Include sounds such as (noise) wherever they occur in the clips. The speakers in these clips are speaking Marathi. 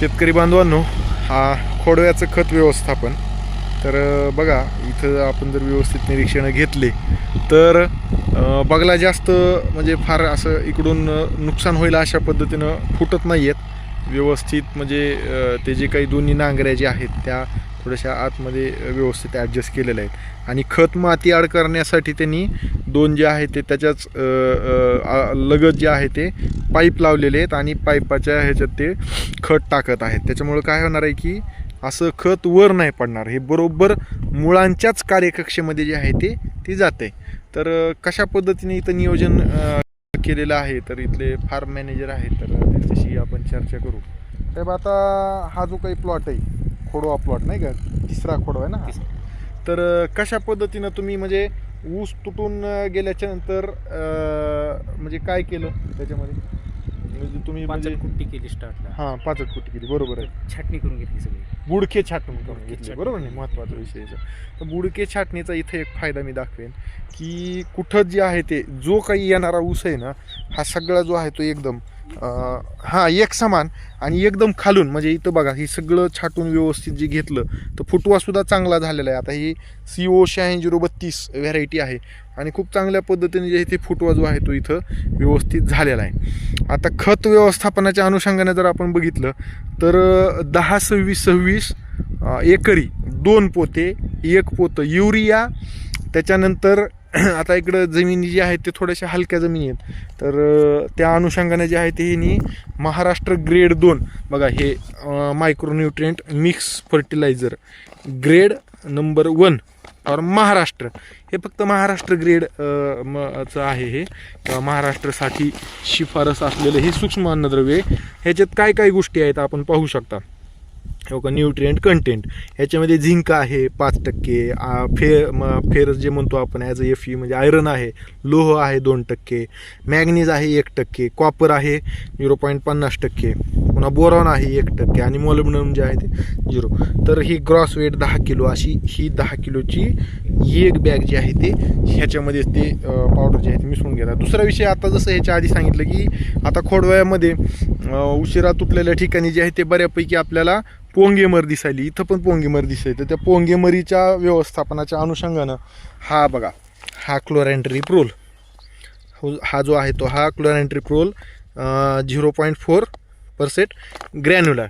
शेतकरी बांधवांनो हा खोडव्याचं खत व्यवस्थापन. तर बघा इथं आपण जर व्यवस्थित निरीक्षणं घेतले तर बगला जास्त म्हणजे फार असं इकडून नुकसान होईल अशा पद्धतीनं फुटत नाही आहेत व्यवस्थित म्हणजे ते जे काही दोन्ही नांगऱ्या ज्या आहेत त्या थोड्याशा आतमध्ये व्यवस्थित ॲडजस्ट केलेल्या आहेत आणि खत माती आड करण्यासाठी त्यांनी दोन जे आहे ते त्याच्याच लगत जे आहे ते पाईप लावलेले आहेत आणि पाईपाच्या ह्याच्यात ते खत टाकत आहेत. त्याच्यामुळं काय होणार आहे की असं खत वर नाही पडणार. हे बरोबर मुळांच्याच कार्यकक्षेमध्ये जे आहे ते ती जाते तर कशा पद्धतीने इथं नियोजन केलेलं आहे? तर इथले फार्म मॅनेजर आहेत तर त्यांच्याशी आपण चर्चा करू. साहेब आता हा जो काही प्लॉट आहे खोडवा प्लॉट नाही का? तिसरा खोडवा आहे ना? तर कशा पद्धतीनं तुम्ही म्हणजे ऊस तुटून गेल्याच्यानंतर म्हणजे काय केलं त्याच्यामध्ये? म्हणजे तुम्ही म्हणजे कुट्टी केली स्टार्टला हां पाचट कुट्टी केली. बरोबर आहे. छाटणी करून घेतली सगळी. बुडके छाटून करून घेतले. बरोबर नाही महत्त्वाचा विषय. तर बुडके छाटणीचा इथे एक फायदा मी दाखवेन की कुठं जे आहे ते जो काही येणारा ऊस आहे ना हा सगळा जो आहे तो एकदम हां एक समान आणि एकदम खालून म्हणजे इथं बघा हे सगळं छाटून व्यवस्थित जे घेतलं तर फुटवासुद्धा चांगला झालेला आहे. आता ही सी ओ शहाऐंशी झिरो बत्तीस व्हरायटी आहे आणि खूप चांगल्या पद्धतीने जे इथे फुटवा जो आहे तो इथं व्यवस्थित झालेला आहे. आता खत व्यवस्थापनाच्या अनुषंगाने जर आपण बघितलं तर दहा सव्वीस सव्वीस एकरी दोन पोते एक पोतं युरिया त्याच्यानंतर (clears throat) आता इकडं जमिनी जी आहेत ते थोड्याशा हलक्या जमिनी आहेत. तर त्या अनुषंगाने जे आहे ते हिनी महाराष्ट्र ग्रेड दोन. बघा हे micronutrient mix fertiliser grade number one और महाराष्ट्र. हे फक्त महाराष्ट्र ग्रेड म- चं आहे हे. महाराष्ट्रासाठी शिफारस असलेलं हे सूक्ष्म अन्नद्रव्य ह्याच्यात काय काय गोष्टी आहेत आपण पाहू शकता. हो का न्यूट्रियंट कंटेंट ह्याच्यामध्ये झिंक आहे पाच टक्के. फे म फेरस जे म्हणतो आपण ॲज अ एफ ई म्हणजे आयरन आहे लोह आहे दोन टक्के. मॅग्नीज आहे एक टक्के. कॉपर आहे झिरो पॉईंट पन्नास टक्के. पुन्हा बोरॉन आहे एक टक्के. आणि मोलिब्डनम जे आहे ते झिरो तर ही ग्रॉस वेट दहा किलो. अशी ही दहा किलोची एक बॅग जी आहे ते ह्याच्यामध्ये ते पावडर जे आहे ते मिसळून घेतात दुसरा विषय आता जसं ह्याच्या आधी सांगितलं की आता खोडव्यामध्ये उशिरा तुटलेल्या ठिकाणी जे आहे ते बऱ्यापैकी आपल्याला पोंगेमर दिसायली. इथं पण पोंगेमर दिसायली तर त्या पोंगेमरीच्या व्यवस्थापनाच्या अनुषंगानं हा बघा हा क्लोरॅन्ट्री प्रोल हो हा जो आहे तो हा chlorantraniliprole zero point four percent granular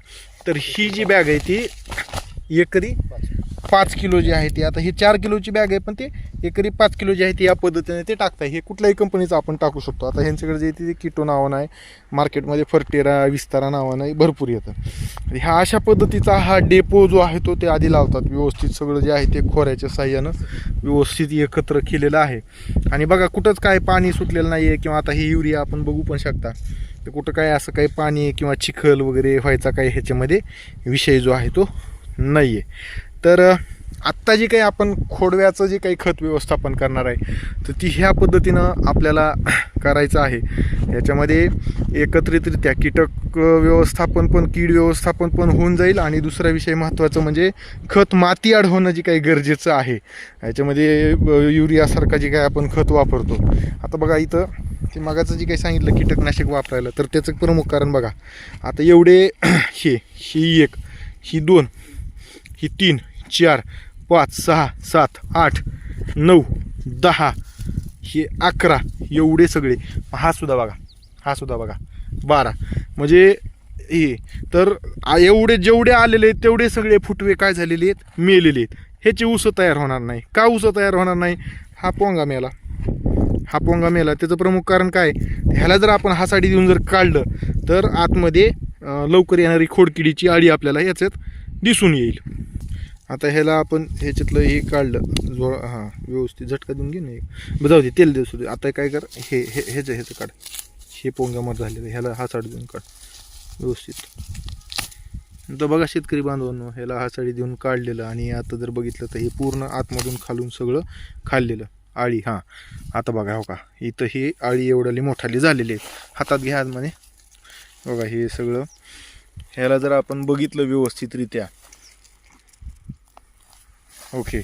तर ही जी बॅग आहे ती एकरी पाच किलो जी आहे ती. आता ही चार किलोची बॅग आहे पण ते एकरी पाच किलो जी आहे ती या पद्धतीने ते टाकताय. हे कुठल्याही कंपनीचं आपण टाकू शकतो. आता ह्यांच्याकडे जे ते किटो नावानं आहे मार्केटमध्ये फर्टेरा विस्तारा नावानं आहे, भरपूर येतं ह्या अशा पद्धतीचा हा डेपो जो आहे तो ते आधी लावतात. व्यवस्थित सगळं जे आहे ते खोऱ्याच्या साह्यानं व्यवस्थित एकत्र केलेलं आहे. आणि बघा कुठंच काय पाणी सुटलेलं नाही आहे किंवा आता हे युरिया आपण बघू पण शकता. तर कुठं काय असं काही पाणी किंवा चिखल वगैरे व्हायचा काही ह्याच्यामध्ये विषय जो आहे तो नाही आहे तर आत्ता जी काही आपण खोडव्याचं जे काही खत व्यवस्थापन करणार आहे तर ती ह्या पद्धतीनं आपल्याला करायचं आहे. याच्यामध्ये एकत्रितरित्या कीटक व्यवस्थापन पण कीड व्यवस्थापन पण होऊन जाईल आणि दुसरा विषय महत्त्वाचं म्हणजे खत माती आड होणं जे काही गरजेचं आहे. याच्यामध्ये युरियासारखं युरियासारखा जे काही आपण खत वापरतो. आता बघा इथं ते मगाचं जे काही सांगितलं कीटकनाशक वापरायला तर त्याचं प्रमुख कारण बघा. आता एवढे (clears throat) हे ही एक ही दोन ही तीन चार पाच सहा सात आठ नऊ दहा हे अकरा एवढे सगळे. हा सुद्धा बघा. हा सुद्धा बघा. बारा. म्हणजे हे तर एवढे जेवढे आलेले आहेत तेवढे सगळे फुटवे काय झालेले आहेत? मेलेले आहेत. ह्याचे उसं तयार होणार नाही. का उसं तयार होणार नाही? हा पोंगा मेला. हा पोंगा मेला. त्याचं प्रमुख कारण काय? ह्याला जर आपण हासाडी देऊन जर काढलं तर आतमध्ये लवकर येणारी खोडकिडीची आळी आपल्याला याच्यात दिसून येईल. आता ह्याला आपण ह्याच्यातलं हे काढलं जो हां व्यवस्थित झटका देऊन घे ना एक. जाऊ दे तेल देऊ दे आता काय कर हे हे ह्याचं ह्याचं काढ. हे पोंगामर झालेलं ह्याला ह्याला हासाडी देऊन काढ. व्यवस्थित. तर बघा शेतकरी बांधवांनो ह्याला हासाडी देऊन काढलेलं आणि आता जर बघितलं तर हे पूर्ण आतमधून खालून सगळं खाल्लेलं. आळी हां. आता बघा हो का. इथं ही आळी एवढ्याली मोठाली झालेली आहे. हातात घ्या म्हणे बघा हे सगळं. ह्याला जर आपण बघितलं व्यवस्थितरित्या ओके.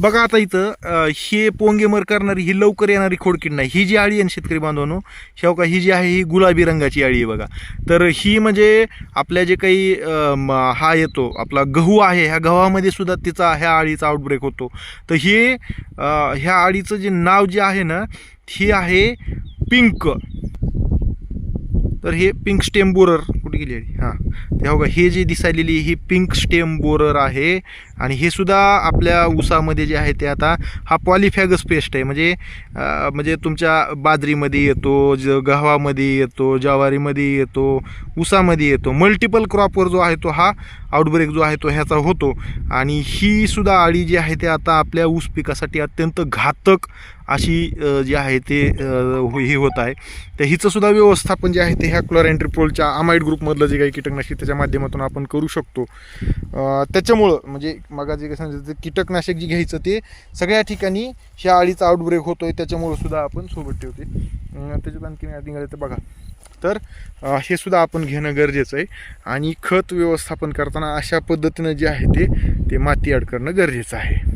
बघा आता इथं हे पोंगेमर करणारी ही लवकर येणारी खोडकीड नाही. ही जी आळी आहे शेतकरी बांधवांनो शेव का ही जी आहे ही गुलाबी रंगाची आळी आहे बघा. तर ही म्हणजे आपल्या जे काही म- हा येतो आपला गहू आहे ह्या गव्हामध्ये सुद्धा तिचा ह्या आळीचा आउटब्रेक होतो. तर हे ह्या आळीचं जे नाव जे आहे ना ही आहे पिंक. तर हे पिंक स्टेम बोरर कुठे गेली आहे? हां. ते का हे जे दिसायलेली ही पिंक स्टेम बोरर आहे आणि हे सुद्धा आपल्या ऊसामध्ये जे आहे ते आता हा पॉलिफॅगस पेस्ट आहे. म्हणजे म्हणजे तुमच्या बाजरीमध्ये येतो ज गव्हामध्ये येतो ज्वारीमध्ये येतो ऊसामध्ये येतो. मल्टिपल क्रॉपवर जो आहे तो हा आउटब्रेक जो आहे तो ह्याचा होतो. आणि ही सुद्धा आळी जी आहे ते आता आपल्या ऊस पिकासाठी अत्यंत घातक अशी जी आहे ते हे होत आहे. तर हिचंसुद्धा व्यवस्थापन जे आहे ते ह्या क्लोरॅन्ट्रिपोलच्या ग्रुप ग्रुपमधलं जे काही कीटकनाशक त्याच्या माध्यमातून आपण करू शकतो. त्याच्यामुळं म्हणजे मग जे कसं सांगितलं, कीटकनाशक जे घ्यायचं ते सगळ्या ठिकाणी ह्या अळीचा आउटब्रेक होतो आहे त्याच्यामुळं सुद्धा आपण सोबत ठेवते. त्याच्यात आणखी आधी तर बघा. तर हे सुद्धा आपण घेणं गरजेचं आहे आणि खत व्यवस्थापन करताना अशा पद्धतीनं जे आहे ते ते माती ॲड करणं गरजेचं आहे.